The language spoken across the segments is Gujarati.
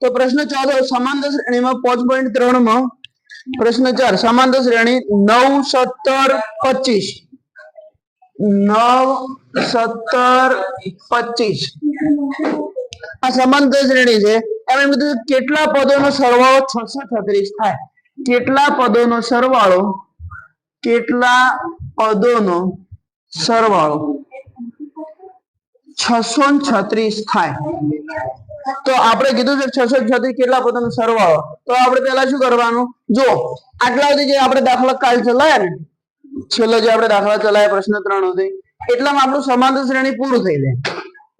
તો પ્રશ્ન ચોથો સમાંતર શ્રેણીમાં પાંચ પોઈન્ટ ત્રણમાં પ્રશ્ન ચાર સમાંતર શ્રેણી નવ, સત્તર, પચીસ. નવ, સત્તર, પચીસ. આ સમાંતર શ્રેણી છે. એમ એમ કીધું કેટલા પદોનો સરવાળો છસો છત્રીસ થાય? કેટલા પદોનો સરવાળો? કેટલા પદોનો સરવાળો? છસો છત્રીસ થાય. તો આપણે કીધું છે છસો છત્રીસ કેટલા પદોનો સરવાળો. તો આપણે પેલા શું કરવાનું? જો, આટલા સુધી આપણે દાખલા કાલ ચલાયા ને, છેલ્લો જે આપણે દાખલા ચલાયા પ્રશ્ન ત્રણ સુધી, એટલામાં આપણું સમાંતર શ્રેણી પૂરું થઈ જાય.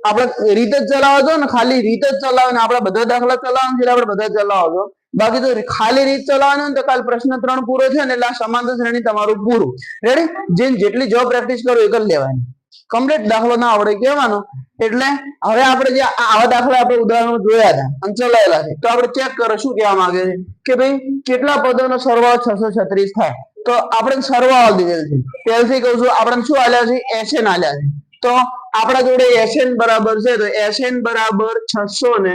આપણે રીત જ ચલાવો છો ને, ખાલી રીત જ ચલાવો ને, આપણે બધા દાખલા ચલાવવાનું છે આપણે બધા ચલાવો છો બાકી તો ખાલી રીત ચલાવવાનું તો કાલ પ્રશ્ન ત્રણ પૂરો છે ને એટલે આ સમાંતર શ્રેણી તમારું પૂરું. રેડી જેમ જેટલી જો પ્રેક્ટિસ કરો એ કરી લેવાની. કમ્પ્લીટ દાખલો ના આવડે કહેવાનો. એટલે હવે આપણે જે આવા દાખલા આપણે ઉદાહરણો જોયા હતા અને ચલાયેલા છે. તો આપણે ચેક કરો, શું કહેવા માંગે છે? કે ભાઈ, કેટલા પદોનો સરવાળો છસો છત્રીસ થાય? તો આપણે સરવાળો દીધેલ છે. પહેલથી કહું છું આપણે શું આલ્યા છે? એસએન આલ્યા છે. તો આપણા જોડે એસએન બરાબર છે, તો એસએન બરાબર છસો ને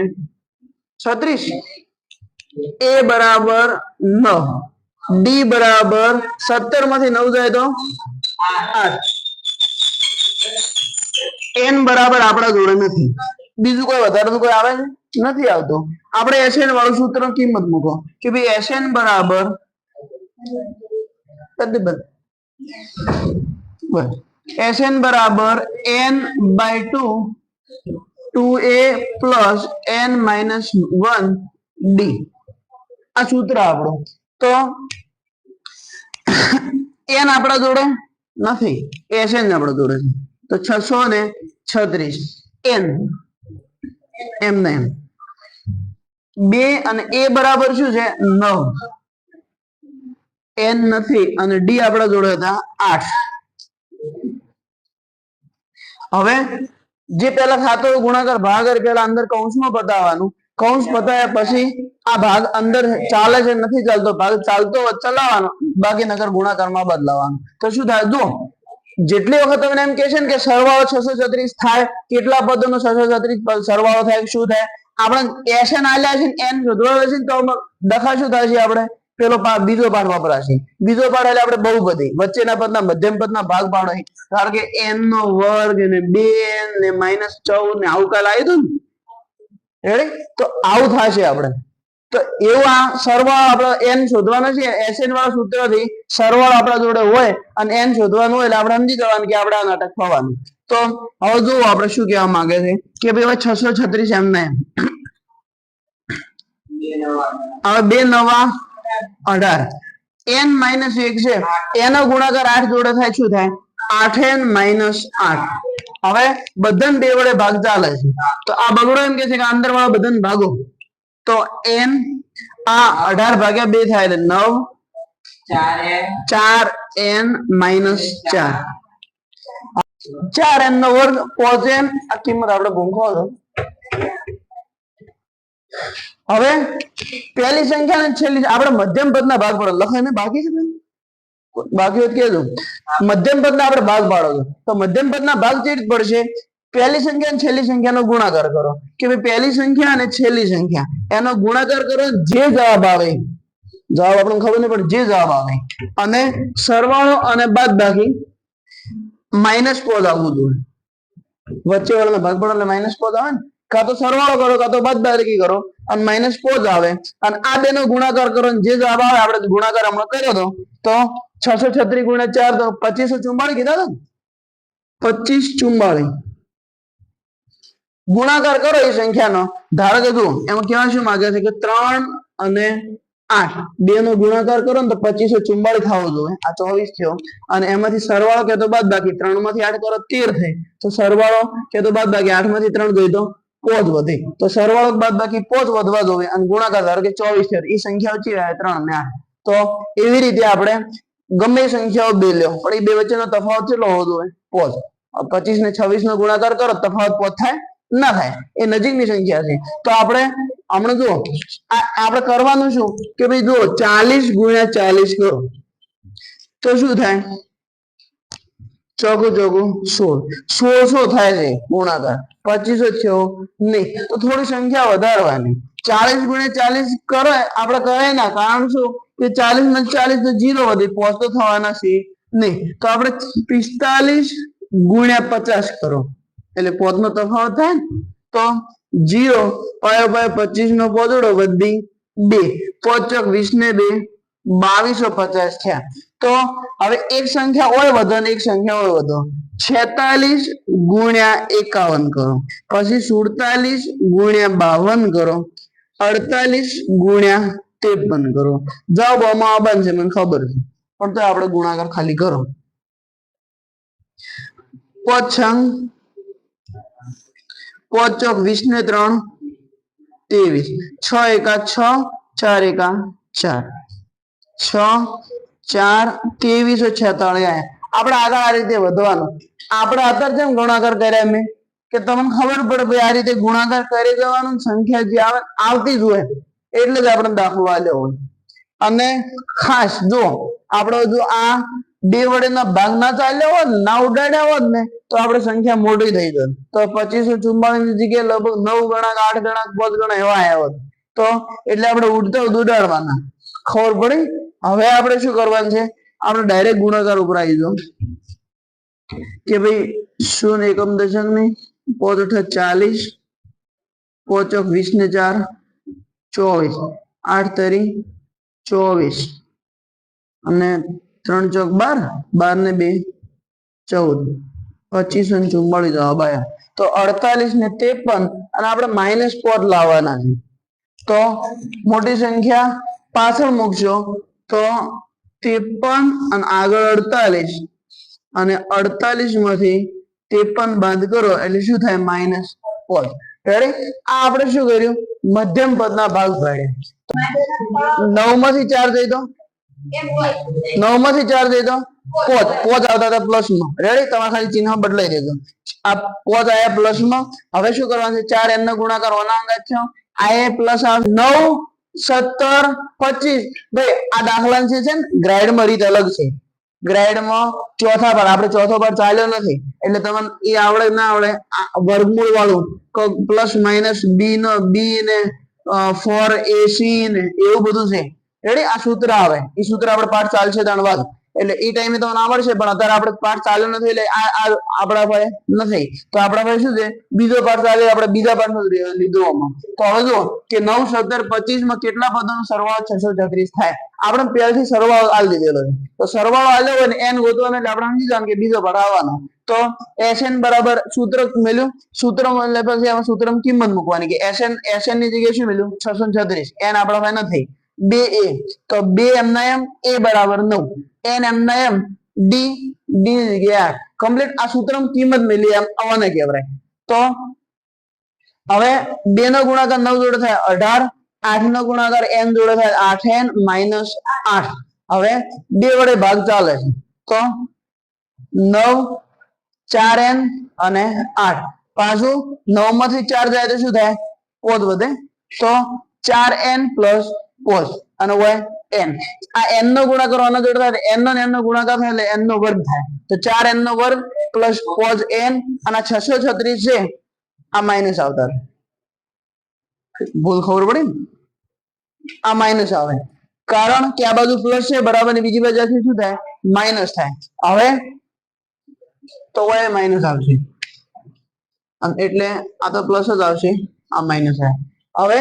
છત્રીસ. એ બરાબર નવ. ડી બરાબર સત્તરમાંથી નવ જાય તો આઠ. એન બરાબર આપણા જોડે નથી. બીજું કોઈ વધારાનું કોઈ આવે છે? નથી આવતું. આપણે એસએન વાળું સૂત્ર કિંમત મૂકો. કે ભાઈ એસએન બરાબર કદી બધ બસ એસએન બરાબર N by two two A plus N minus one D આ સૂત્ર આપણું. તો એન આપણા જોડે નથી. એસએન આપણા જોડે છે. તો છસો ને છત્રીસ. એન. એમ બે અને એ બરાબર શું છે? નવ. એન નથી અને ડી આપણા જોડે હતા આઠ. હવે જે પેલા ખાતો ગુણાકાર ભાગાકાર પેલા અંદર કૌંસમાં બતાવવાનું કૌંસ બતાવ્યા પછી આ ભાગ અંદર ચાલે છે, નથી ચાલતો ભાગ, ચાલતો ચલાવવાનો. બાકી નગર ગુણાકારમાં બદલાવાનો તો શું થાય? જો જેટલી વખત તમને એમ કે છે કે સરવાળો છસો છત્રીસ થાય, કેટલા પદોનો છસો છત્રીસ સરવાળો થાય, શું થાય? આપણે એસએન આલ્યા છે એન શોધવા છે તો દખા શું થશે આપણે? પેલો પાઠ, બીજો પાઠ વપરાશે. બીજો પાઠ એટલે આપણે બહુ બધી વચ્ચેના પદના મધ્યમ પદના ભાગ પાડો કારણ કે એન નો વર્ગ ને બે ને માઇનસ ચૌદ ને આવું કાલ આવ્યું હતું ને? રેડી તો આવું થશે આપણે. તો એવું સરવાળો આપણે એન શોધવાનો છે એસએન વાળા સૂત્રથી સરવાળો આપણા જોડે હોય અને એન શોધવાનું હોય એટલે આપણે સમજી જવાનું કે આપણે આ નાટક તો હવે જુઓ આપણે શું કહેવા માંગે છે કે ભાઈ છસો છત્રીસ એમ હવે બે નવા અઢાર. એન માઇનસ એક છે, એનો ગુણાકાર આઠ જોડે થાય, શું થાય? આઠ એન માઇનસ આઠ. હવે બધાને બે વડે ભાગ ચાલે છે. તો આ બગડો એમ કે છે કે અંદર વાળા બધાને ભાગો. તો n આ અઢાર ભાગ્યા બે થાય એટલે નવ ચાર. એન માઇનસ ચાર. ચાર n નો વર્ગ પોચ n આ કિંમત આપણે ભૂંખો હવે પહેલી સંખ્યા ને છેલ્લી આપણે મધ્યમ પદના ભાગ પાડો. લખાઈને બાકી છે બાકી હોય કેજો મધ્યમ મધ્યમ પદના આપણે ભાગ પાડો છો. તો મધ્યમ પદના ભાગ કેવી રીતે પડશે? પહેલી સંખ્યા અને છેલ્લી સંખ્યાનો ગુણાકાર કરો. કે ભાઈ પહેલી સંખ્યા અને છેલ્લી સંખ્યા. એનો ગુણાકાર કરો જે જવાબ આવે, જવાબ આપણને ખબર નહીં, પણ જે જવાબ આવે. અને સરવાળો અને બાદ બાકી માઇનસ પોઝ આવવું જોઈએ. વચ્ચે વાળાનો ભાગ પડો એટલે માઇનસ પોઝ આવે ને? કાં તો સરવાળો કરો, કાં તો બાદ બાકી કરો, અને માઇનસ પોજ આવે. અને આ બેનો ગુણાકાર કરો જે જવાબ આવે, આપણે ગુણાકાર હમણાં કર્યો હતો તો છસો છત્રીસ ગુણ્યા ચાર તો પચીસો ચુમ્બાળી કીધા હતા પચીસ ચુમ્માળી ગુણાકાર કરો એ સંખ્યાનો. ધારો કે જુઓ, એમાં કેવા શું માંગે છે કે ત્રણ અને આઠ. બે નો ગુણાકાર કરો ને તો પચીસો ચુમ્બાળી થવો જોઈએ. આ ચોવીસ થયો. અને એમાંથી સરવાળો કે તો બાદ બાકી. ત્રણમાંથી આઠ કરો તેર થઈ તો સરવાળો કે તો બાદ બાકી. આઠમાંથી ત્રણ ગઈ તો પોચ વધે. તો સરવાળો બાદ બાકી પોચ વધવા જોઈએ. અને ગુણાકાર ધારો કે ચોવીસ થયો. એ સંખ્યા ઓછી રહે ત્રણ ને આઠ. તો એવી રીતે આપણે ગમે સંખ્યાઓ બે લ્યો. પણ એ બે વચ્ચેનો તફાવત કેટલો હોવો જોઈએ? પોચ. પચીસ ને છવ્વીસ નો ગુણાકાર કરો તફાવત પોચ થાય. ના થાય, એ નજીકની સંખ્યા છે. તો આપણે હમણાં જુઓ આપણે કરવાનું શું? કે ભાઈ જુઓ, ચાલીસ ગુણ્યા ચાલીસ કરો. તો શું થાય? ચોગું ચોગું સોળ. સોળસો થાય છે? ગુણાકાર. પચીસો થયો નહીં તો થોડી સંખ્યા વધારવાની. ચાલીસ ગુણ્યા ચાલીસ કરે, આપણે કરે ના. કારણ શું? કે ચાલીસ ને ચાલીસ તો જીરો વધે પોસ્ટ થવાના છે. નહીં તો આપણે પિસ્તાલીસ ગુણ્યા પચાસ કરો. એટલે પોચ નો તફાવત થાય તો જીરો પાયો પાયો પચીસ નો પોદડો વધી બે, પોચક વીસ ને બે, બાવીસો પચાસ થયા. તો હવે એક સંખ્યા હોય વધો ને એક સંખ્યા હોય વધો. છેતાલીસ ગુણ્યા એકાવન કરો. પછી સુડતાલીસ ગુણ્યા બાવન કરો. અડતાલીસ ગુણ્યા ત્રેપન કરો. જવાબ આમાં આ બનશે મને ખબર છે. પણ તો આપણે ગુણાકાર ખાલી કરો. પોછંગ પોચક વીસ ને ત્રણ ત્રેવીસ. છ એકા છ, ચાર એકા ચાર. છ, ચાર, ત્રેવીસો છેતાળીસ આપણે આગળ આ રીતે વધવાનું. આપણે અત્યારે જેમ ગુણાકાર કર્યા મેં, કે તમને ખબર પડે ભાઈ આ રીતે ગુણાકાર કરી દેવાનું, સંખ્યા જે આવે, આવતી જ હોય. એટલે જ આપણે દાખલો હોય. અને ખાસ જો, આપણે જો આ બે વડેના ભાગ ના ચાલ્યા હોત ના ઉડાડ્યા હોત ને, તો આપણે સંખ્યા મોટી થઈ જત તો પચીસો ચુમ્માલીસ જગ્યાએ લગભગ નવ ગણા આઠ ગણા પાંચ ગણા એવા આવ્યા હોત. તો એટલે આપણે ઉડતા ઉડાડવાના. ખબર પડી? હવે આપણે શું કરવાનું છે? આપણે ડાયરેક્ટ ગુણાકાર ઉપર આવી જાઓ કે ભાઈ, શૂન્ય એકમ દશકની પોચ અઠ ચાલીસ પોચક વીસ ને ચાર, ચોવીસ. આઠ તરી, ચોવીસ. અને ત્રણ ચોક બાર બાર ને બે, ચૌદ. પચીસ અને ચુમ્માળીસ આયા તો અડતાલીસ ને ત્રેપન અને આપણે માઇનસ પોત લાવવાના છે. તો મોટી સંખ્યા પાછળ મૂકશો તો ત્રેપન અને આગળ અડતાલીસ. અને અડતાલીસમાંથી ત્રેપન બાદ કરો એટલે શું થાય? માઇનસ પોત રેડી આ આપણે શું કર્યું? મધ્યમ પદના ભાગ પાડ્યા. નવમાંથી ચાર જઈ દો. નવમાંથી ચાર જઈ દો. પોચ. પોચ. આવતા હતા પ્લસમાં રેડી તમારે ખાલી ચિહ્ન બદલાઈ દેજો. આ પોચ આયા પ્લસમાં હવે શું કરવાનું છે? ચાર એમનો ગુણાકાર ઓના અંગાત છે આ એ પ્લસ નવ સત્તર પચીસ. ભાઈ આ દાખલા છે છે ને ગ્રાઇડમાં રીત અલગ છે. ગ્રાઇડમાં ચોથા પર આપણે ચોથો પર ચાલ્યો નથી. એટલે તમને એ આવડે ના આવડે વર્ગમૂળ વાળું પ્લસ માઇનસ બી નો બી ને ફોર એસી ને એવું બધું છે. રેડી આ સૂત્ર આવે. એ સૂત્ર આપણે પાઠ ચાલશે ત્રણ વાર. એટલે એ ટાઈમે તો આવડશે, પણ અત્યારે આપણે પાઠ ચાલુ નથી, એટલે આ આપણા પાસે નથી. તો આપણા પાસે શું છે? બીજો પાઠ ચાલે, આપણે બીજા પાઠ નો લીધો આમાં. તો હવે જો કે નવ, સત્તર પચીસમાં કેટલા પદોનો સરવાળો છસો છત્રીસ થાય? આપણે પહેલાથી સરવાળો આલ દીધેલો છે. તો સરવાળો આલ્યો હોય ને એન ગોતવાનો એટલે આપણે સમજી જવાનું કે બીજો પાઠ આવવાનો. તો એસએન બરાબર સૂત્ર મેલ્યું? સૂત્ર એટલે પછી એમાં સૂત્રમાં કિંમત મૂકવાની કે એસએન એસએનની જગ્યાએ શું મેલ્યું? છસો છત્રીસ. એન આપણા પાસે નથી. બે એ. તો બે એમના એમ, એ બરાબર નવ. એન એમના એમ, ડી ડી ની કમ્પ્લીટ આ સૂત્રમાં કિંમત મેલી એમ આવવાને કહેવાય. તો હવે બે નો ગુણાકાર નવ જોડે થાય અઢાર, આઠ નો ગુણાકાર એન જોડે થાય આઠ એન માઇનસ આઠ. હવે બે વડે ભાગ ચાલે છે. તો નવ, ચાર એન અને આઠ. પાછું નવમાંથી ચાર જાય તો શું થાય? પોત વધે. તો ચાર એન પ્લસ પોચ અને હોય એન આ એન નો ગુણાકાર આનો જોડતા થાય એન નો એન નો ગુણાકાર થાય એટલે એન નો વર્ગ થાય. તો ચાર એન નો વર્ગ પ્લસ પોચ એન અને છસો છત્રીસ છે, આ માઇનસ આવતા ભૂલ ખબર પડી? આ માઇનસ આવે. કારણ કે આ બાજુ પ્લસ છે, બરાબર બીજી બાજુથી શું થાય? માઇનસ થાય. હવે તો y માઇનસ આવશે. એટલે આ તો પ્લસ જ આવશે, આ માઇનસ આવે હવે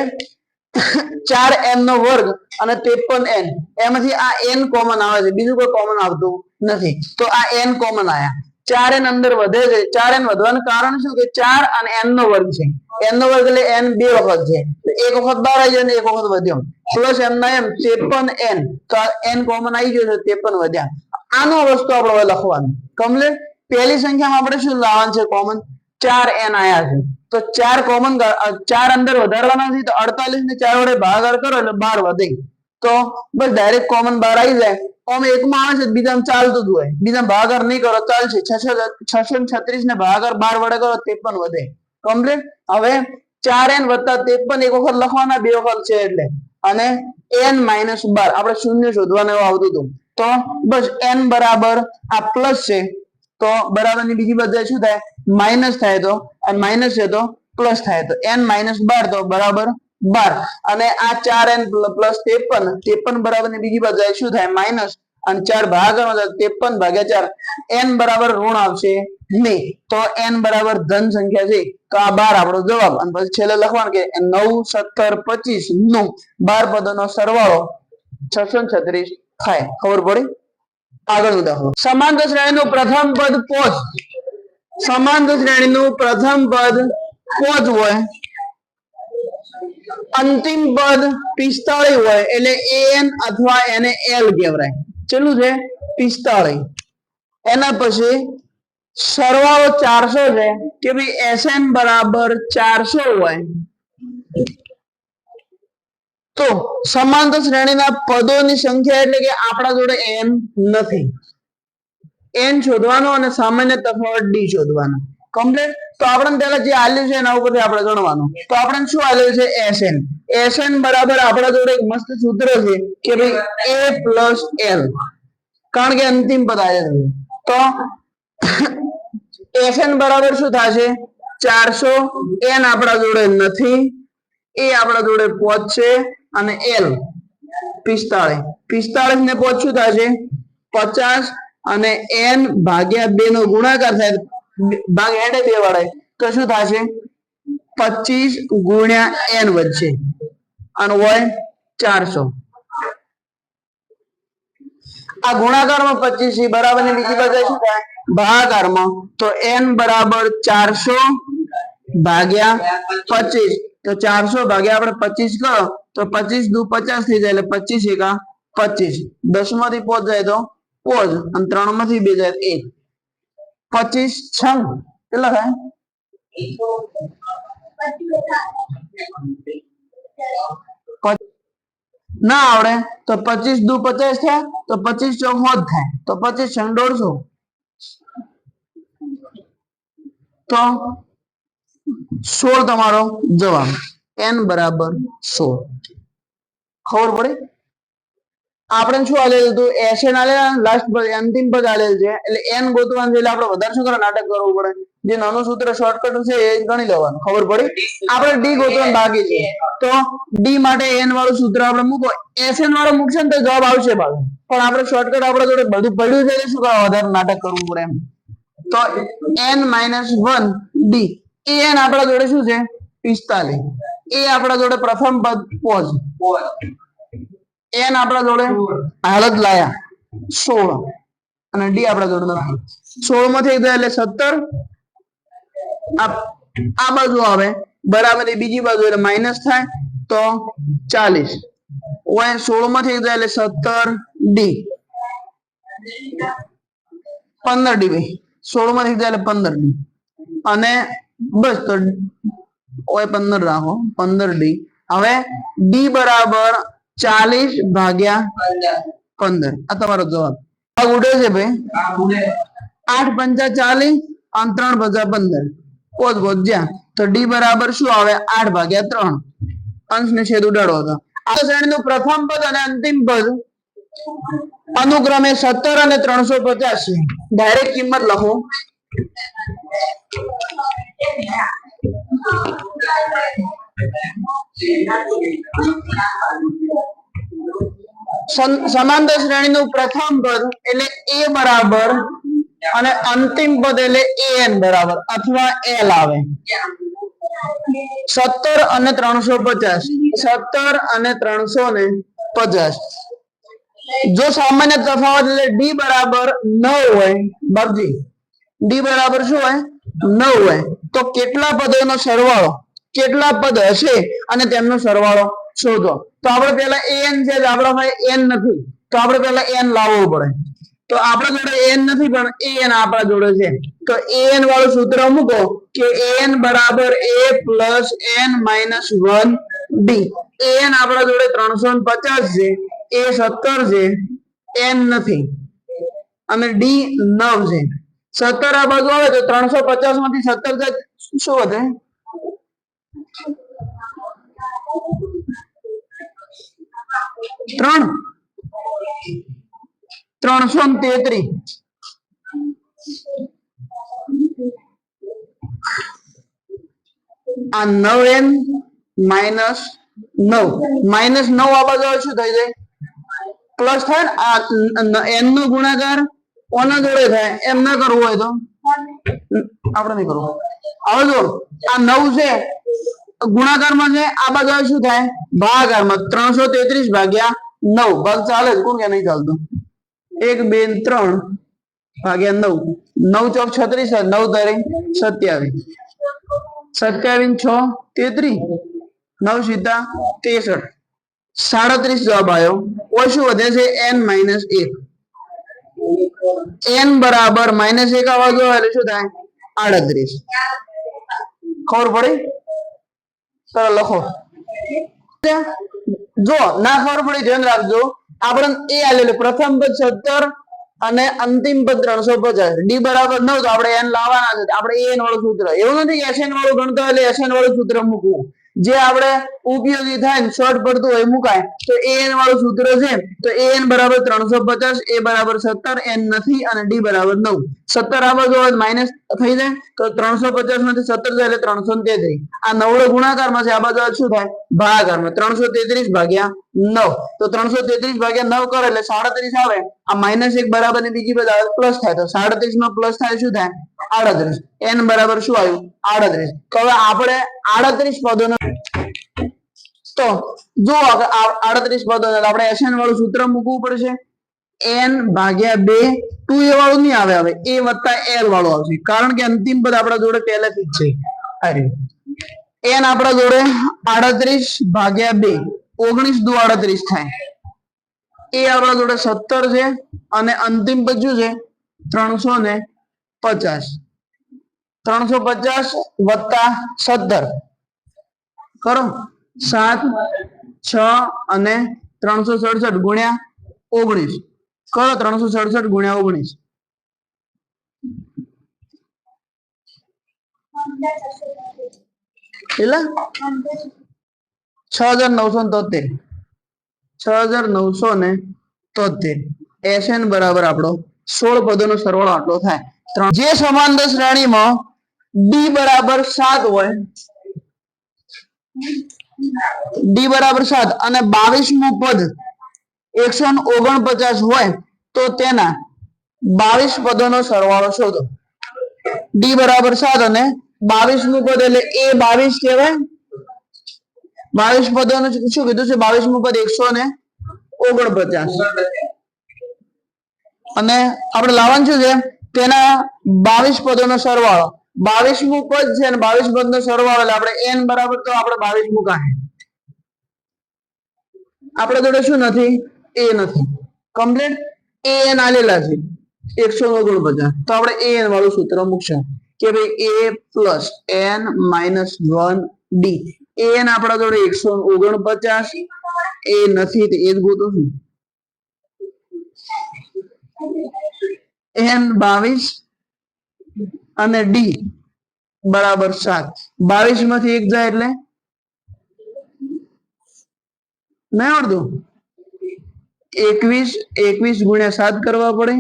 ચાર એન નો વર્ગ અને ત્રેપન એન એમાંથી આ એન કોમન આવે છે. બીજું કોઈ કોમન આવતું નથી. તો આ એન કોમન આયા. ચાર એન અંદર વધે છે. ચાર એન વધવાનું કારણ શું? કે ચાર અને એન નો વર્ગ છે. એન નો વર્ગ એટલે એન બે વખત છે. એક વખત બાર આવી જાય એક વખત વધ્યો. પ્લસ એમ ના એમ ત્રેપન એન તો એન કોમન આવી ગયો છે. ત્રેપન વધ્યા. આનો વસ્તુ આપણે હવે લખવાનું. કમલે પહેલી સંખ્યામાં આપણે શું લાવવાનું છે? કોમન ચાર એન આયા છે. તો ચાર કોમન ચાર અંદર વધારવાના છે, તો અડતાલીસ ને ચાર વડે ભાગાકાર કરો એટલે બાર વધે. તો બસ ડાયરેક્ટ કોમન બાર આવી જાય. આમ એકમાં આવે છે, બીજામાં ચાલતું જ હોય. બીજા ભાગાકાર નહીં કરો, ચાલશે. છસો છત્રીસ ને ભાગાકાર બાર વડે કરો, ત્રેપન વધે. કમ્પ્લીટ હવે ચાર એન વત્તા ત્રેપન, એક વખત લખવાના, બે વખત છે એટલે. અને એન માઇનસ બાર. આપણે શૂન્ય શોધવાનું એવું આવતું હતું. તો બસ એન બરાબર આ પ્લસ છે. તો બરાબરની બીજી બધા શું થાય? માઇનસ થાય તો? અને માઇનસ છે તો પ્લસ થાય તો? એન માઇનસ બાર તો બરાબર બાર. અને આ ચાર એન પ્લસ ત્રેપન ત્રેપન બરાબરની બીજી બાજુ શું થાય? માઇનસ. અને ચાર ભાગાકાર ત્રેપન ભાગ્યા ચાર. એન બરાબર ઋણ આવશે નહીં તો એન બરાબર ધન સંખ્યા છે. તો આ બાર આપણો જવાબ. અને પછી છેલ્લે લખવાનું કે નવ, સત્તર, પચીસનું બાર પદોનો સરવાળો છસો છત્રીસ થાય. ખબર પડી? આગળ દાખલો સમાંતર શ્રેણીનું પ્રથમ પદ પોચ. સમાંતર શ્રેણીનું પ્રથમ પદ પોચ હોય. અંતિમ પદ પિસ્તાળીસ હોય એટલે એન અથવા એને એલ કહેવાય. ચેલું છે? પિસ્તાળીસ એના પછી સરવાળો ચારસો છે. કે ભાઈ એસએન બરાબર ચારસો હોય. તો સમાંતર શ્રેણીના પદોની સંખ્યા એટલે કે આપણા જોડે એન નથી. એન શોધવાનો અને સામાન્ય તફાવત ડી શોધવાનો. કમ્પ્લીટ તો આપણને પહેલા જે આલ્યું છે એના ઉપરથી આપણે ગણવાનું. તો આપણને શું આલ્યું છે? એસએન એસએન બરાબર આપણા જોડે એક મસ્ત સૂત્ર છે કે ભાઈ એ પ્લસ એલ કારણ કે અંતિમ પદ આવ્યા છે. તો એસએન બરાબર શું થશે? ચારસો. એન આપણા જોડે નથી. એ આપણા જોડે પહોંચશે અને એલ પિસ્તાળીસ. પિસ્તાળીસ ને પોચ થશે? પચાસ અને એન ભાગ્યા બે નો ગુણાકાર થાય ભાગ હેડે બે વડે તો શું થશે? પચીસ ગુણ્યા એન વધશે. અને હોય ચારસો. આ ગુણાકારમાં પચીસ બરાબર ને બીજી બાજુ શું થાય? ભાગાકારમાં. તો એન બરાબર ચારસો ભાગ્યા પચીસ. તો ચારસો ભાગ્યા આપણે પચીસ કરો તો પચીસ દુ પચાસ થઈ જાય એટલે પચીસ એકા પચીસ દસમાંથી પોચ જાય તો પોચ, અને ત્રણમાંથી બે જાય તો એક. પચીસ છંગ કેટલા થાય? પચ- ના આવડે. તો પચીસ દુ પચાસ થાય, તો પચીસ ચોક હોત થાય. તો પચીસ છંગ દોઢસો. તો સોળ તમારો જવાબ. એન બરાબર સોળ. ખબર પડે? આપણે શું આલેલું હતું? એસએન આલેલા લાસ્ટ પર અંતિમ પદ આલેલ છે. એટલે એન ગોતવાનું છે એટલે આપણે વધારે શું કરવા નાટક કરવું પડે. જે નાનું સૂત્ર શોર્ટકટ છે એ ગણી લેવાનું. ખબર પડી? આપણે ડી ગોતવાનું બાકી છે. તો ડી માટે એન વાળું સૂત્ર આપણે મૂકો એસએન વાળું મૂકશે ને તો જવાબ આવશે પાછો પણ આપણે શોર્ટકટ આપણે જોડે બધું પડ્યું છે શું કરવા વધારે નાટક કરવું પડે એમ. તો N minus one D A N આપણા જોડે શું છે? પિસ્તાલીસ. એ આપણા જોડે પ્રથમ પદ પોજ એન આપણા જોડે હાલત લાયા. સોળ. અને ડી આપણા જોડે સોળમાંથી એટલે સત્તર. આ બાજુ આવે. બરાબર, એ બીજી બાજુ એટલે માઇનસ થાય તો ચાલીસ. ઓએ સોળ જાય એટલે સત્તર ડી. પંદર ડીબી. સોળ જાય એટલે પંદર ડી. અને બસ તો ઓય પંદર રાખો, પંદર ડી. હવે ડી બરાબર ચાલીસ ભાગ્યા પંદર. આ તમારો જવાબ. આ ઉડે છે ભાઈ. આઠ પંચા ચાલીસ અને ત્રણ પંચા પંદર. પોત પોત જ્યાં. તો ડી બરાબર શું આવે? આઠ ભાગ્યા ત્રણ. અંશ ને છેદ ઉડાડો હતો આ શ્રેણીનું પ્રથમ પદ અને અંતિમ પદ. અનુક્રમે સત્તર અને ત્રણસો પચાસ. ડાયરેક્ટ કિંમત લખો. સમાંતર શ્રેણીનું પ્રથમ પદ એટલે એ બરાબર અને અંતિમ પદ એટલે એન બરાબર અથવા એલ આવે. સત્તર અને ત્રણસો પચાસ. સત્તર અને ત્રણસો ને પચાસ. જો સામાન્ય તફાવત એટલે ડી બરાબર નવ હોય, બાપજી, ડી બરાબર શું હોય? નવ. તો કેટલા પદોનો સરવાળો? કેટલા પદ હશે? અને તેમનો સરવાળો શોધો. તો આપણે પેલા એન છે આપણા એન નથી. તો આપણે પેલા એન લાવવું પડે. તો આપણા જોડે એન નથી, પણ એન આપણા જોડે છે. તો એન વાળું સૂત્ર મૂકો કે એન બરાબર A plus N minus one D N આપણા જોડે ત્રણસો પચાસ છે. એ સત્તર છે. એન નથી. અને ડી નવ છે. સત્તર આ બાજુ આવે તો ત્રણસો પચાસમાંથી સત્તર જાય. શું વધે? ત્રણ. ત્રણસો તેત્રીસ આ નવ એન માઇનસ નવ. માઇનસ નવ આ બાજુ શું થઈ જાય? પ્લસ થાય ને આ એન નો ગુણાકાર ઓના જોડે થાય? એમ ના કરવું હોય તો. આપણે નહીં કરવું. હવે જો, આ નવ છે, ગુણાકારમાં છે, આ બાજુ શું થાય? ભાગાકારમાં. ત્રણસો તેત્રીસ ભાગ્યા નવ. ભાગ ચાલે કોણ કે નહીં ચાલતું? એક, બે ત્રણ ભાગ્યા નવ. નવ ચોક છત્રીસ નવ તારીખ સત્યાવીસ. સત્યાવીસ છ, તેત્રીસ. નવ સીધા તેસઠ. સાડત્રીસ જવાબ આવ્યો. ઓછું વધે છે, એન માઇનસ એક. એન બરાબર માઇનસ એક આવવા જો એટલે શું થાય? આડત્રીસ. ખબર પડી? ચલો લખો. જો, ના ખબર પડી, ધ્યાન રાખજો. આપણે એ આલેલું, પ્રથમ પદ સત્તર અને અંતિમ પદ ત્રણસો પચાસ. ડી બરાબર નવ, તો આપણે એન લાવવાના છે. આપણે એન વાળું સૂત્ર. એવું નથી કે એસએન વાળું ગણતો એટલે એસએન વાળું સૂત્ર મૂકવું. જે આપણે ઉપયોગી થાય ને શોર્ટ પડતું હોય, મુકાય, તો એન વાળું સૂત્ર છે તો એન બરાબર ત્રણસો પચાસ એ બરાબર સત્તર એન નથી અને ડી બરાબર નવ. સત્તર આ બાજુ માઇનસ થઈ જાય. તો ત્રણસો પચાસમાંથી સત્તર જાય એટલે ત્રણસો તેત્રીસ. આ નવડો ગુણાકારમાં છે, આ બાજુ શું થાય? ભાગાકારમાં. ત્રણસો તેત્રીસ ભાગ્યા નવ. તો ત્રણસો તેત્રીસ ભાગ્યા નવ કરે એટલે સાડત્રીસ આવે. આ માઇનસ એક બરાબરની બીજી બાજુ પ્લસ થાય. તો સાડત્રીસમાં પ્લસ થાય શું થાય? આડત્રીસ. એન બરાબર શું આવ્યું? આડત્રીસ. તો હવે આપણે આડત્રીસ પદોનો તો જો આડત્રીસ પદો આપણે એસએન વાળું સૂત્ર મૂકવું પડશે. એન ભાગ્યા બે, ટુ એ વાળું નહીં આવે હવે એ વત્તા એલ વાળું આવશે. કારણ કે અંતિમ પદ આપણા જોડે પહેલેથી જ છે. અરે. એન આપણા જોડે આડત્રીસ ભાગ્યા બે. ઓગણીસ દુ આડત્રીસ થાય. એ આપણા જોડે સત્તર છે. અને અંતિમ પદ શું છે? ત્રણસો ને પચાસ. ત્રણસો પચાસ વત્તા સત્તર. કરો. સાત, છ અને ત્રણસો સડસઠ ગુણ્યા ઓગણીસ. કરો ત્રણસો સડસઠ ગુણ્યા ઓગણીસ. કેટલા છ હજાર નવસો તોતેર. છ હજાર નવસો ને તોતેર. એસએન બરાબર આપણો સોળ પદોનો સરવાળો આટલો થાય. ત્રણ. જે સમાંતર શ્રેણીમાં ડી બરાબર સાત હોય ડી બરાબર સાત અને બાવીસમું પદ એકસો ઓગણપચાસ હોય, તો તેના બાવીસ પદોનો સરવાળો શોધો. ડી બરાબર સાત અને બાવીસમું પદ એટલે એ બાવીસ કહેવાય. બાવીસ પદોનું શું કીધું છે? બાવીસમું પદ એકસો ને ઓગણપચાસ. અને આપણે લાવવાનું શું છે? તેના બાવીસ પદોનો સરવાળો. બાવીસમું પદ છે અને બાવીસ પદનો સરવાળો એટલે આપણે એન બરાબર તો આપણે બાવીસ કાંઈ આપણે જોડે શું નથી? એ નથી. કમ્પ્લીટ એ એન આલેલા છે. એકસો ઓગણપચાસ તો આપણે એ એન વાળું સૂત્ર મૂકશું. કે ભાઈ A plus N minus one D A N આપણા જોડે એકસો ઓગણપચાસ એ નથી તો એ જ ગોતો એન બાવીસ અને ડી. બરાબર સાત. બાવીસમાંથી એક જાય એટલે? નહીં આવડતું? એકવીસ એકવીસ ગુણ્યા સાત કરવા પડે.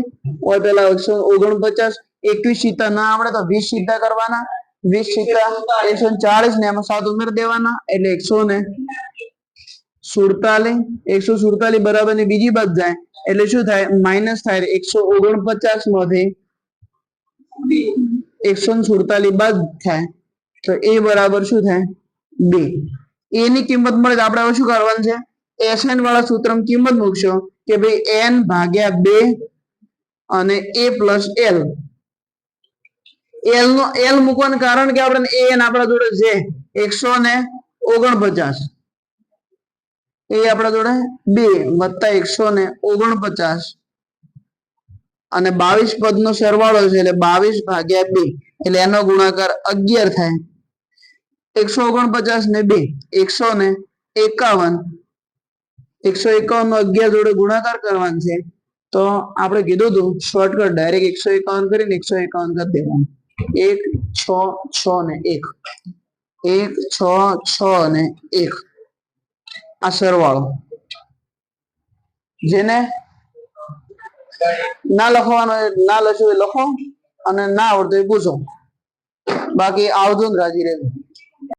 પેલા એકસો ઓગણપચાસ. એકવીસ સીતા ના આવડે તો વીસ સીતા કરવાના. વીસ સીતા એકસો ચાલીસ ને એમાં સાત ઉમેરી દેવાના. એટલે એકસો ને સુડતાલીસ, એકસો સુડતાલીસ બરાબરની બીજી બાજુ જાય, એટલે શું થાય? માઇનસ થાય એકસો ઓગણપચાસમાંથી એકસો સુડતાલીસ બાદ થાય. તો એ બરાબર શું થાય? બે. એની કિંમત મળે તો આપણે શું કરવાનું છે? એસએન વાળા સૂત્રમાં કિંમત મૂકશો કે ભાઈ એન ભાગ્યા બે અને એ પ્લસ એલ એલ નો એલ મૂકવાનું કારણ કે આપણે એન આપણા જોડે છે. એકસો ને ઓગણપચાસ. એ આપણા જોડે બે વત્તા એકસો ને ઓગણપચાસ અને બાવીસ પદ નો સરવાળો છે એટલે બાવીસ ભાગ્યા બે એટલે એનો ગુણાકાર અગિયાર થાય. એકસો ઓગણપચાસ ને બે, એકસો ને એકાવન. એકસો એકાવન નો અગિયાર જોડે ગુણાકાર કરવાનો છે, તો આપણે કીધું હતું શોર્ટકટ ડાયરેક્ટ એકસો એકાવન કરીને એકસો એકાવન કરી દેવાનું. એક, છ છ ને એક. એક, છ છ ને એક. આ સરવાળો જેને ના લખવાનો ના લખો એ લખો અને ના આવડતું એ પૂછો. બાકી આવજો ને રાજી રહેજો